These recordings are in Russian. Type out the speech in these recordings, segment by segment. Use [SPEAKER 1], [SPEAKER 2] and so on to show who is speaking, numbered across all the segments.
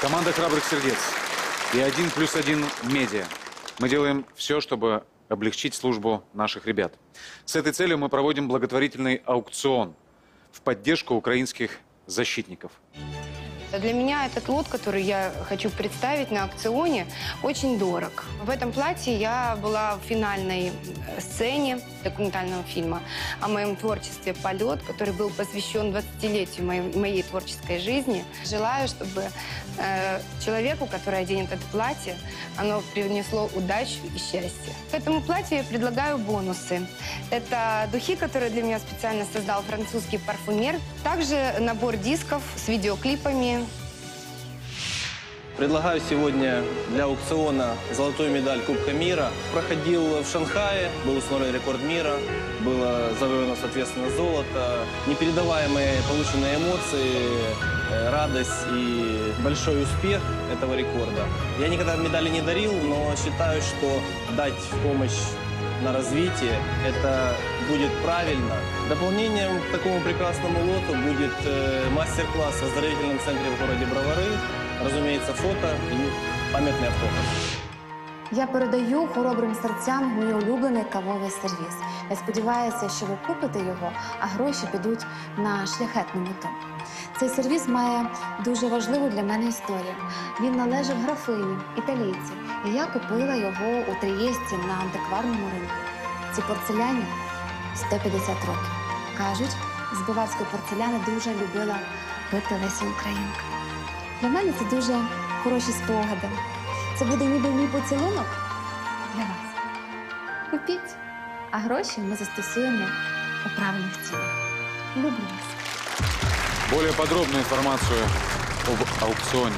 [SPEAKER 1] Команда «Храбрых сердец» и «Один плюс один медиа». Мы делаем все, чтобы облегчить службу наших ребят. С этой целью мы проводим благотворительный аукцион в поддержку украинских защитников.
[SPEAKER 2] Для меня этот лот, который я хочу представить на аукционе, очень дорог. В этом платье я была в финальной э, сцене документального фильма о моем творчестве «Полет», который был посвящен 20-летию моей, моей творческой жизни. Желаю, чтобы э, человеку, который оденет это платье, оно принесло удачу и счастье. К этому платью я предлагаю бонусы. Это духи, которые для меня специально создал французский парфюмер. Также набор дисков с видеоклипами,
[SPEAKER 3] Предлагаю сегодня для аукциона золотую медаль Кубка мира. Проходил в Шанхае, был установлен рекорд мира, было завоевано, соответственно, золото. Непередаваемые полученные эмоции, э, радость и большой успех этого рекорда. Я никогда медали не дарил, но считаю, что дать помощь на развитие, это будет правильно. Дополнением к такому прекрасному лоту будет э, мастер-класс в оздоровительном центре в городе Бровары. Разумеется, фото и памятный автограф.
[SPEAKER 4] Я передаю хоробрим серцям мій улюблений кавовий сервіс. Я сподіваюся, що ви купите його, а гроші підуть на шляхетну мету. Цей сервіс має дуже важливу для мене історію. Він належав графині, італійці, і я купила його у Трієсті на антикварному ринку. Ці порцеляні 150 років. Кажуть, з баварської порцеляни дуже любила пити Леся Українка. Для мене це дуже хороші спогади. Це буде ніби мій поцілунок для вас. Купіть, а гроші ми застосуємо у правильних цілях. Люблю вас.
[SPEAKER 1] Более подробную информацию об аукционе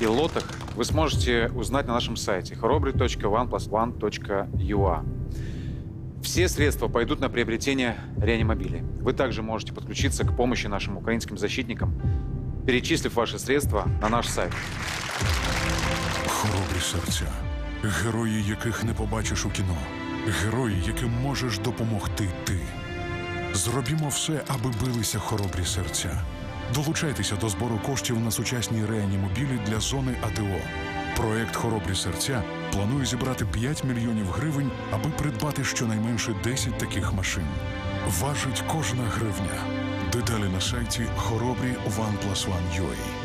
[SPEAKER 1] и лотах вы сможете узнать на нашем сайте horobry.oneplusone.ua. Все средства пойдут на приобретение реанимобилей. Вы также можете подключиться к помощи нашим украинским защитникам, перечислив ваши средства на наш сайт.
[SPEAKER 5] Хоробрі серця, герої, яких не побачиш у кіно, герої, яким можеш допомогти ти. Зробімо все, аби билися хоробрі серця. Долучайтеся до збору коштів на сучасні реанімобілі для зони АТО. Проект Хоробрі серця планує зібрати 5 мільйонів гривень, аби придбати щонайменше 10 таких машин. Важить кожна гривня. Деталі на сайті хоробрі OnePlus One UA.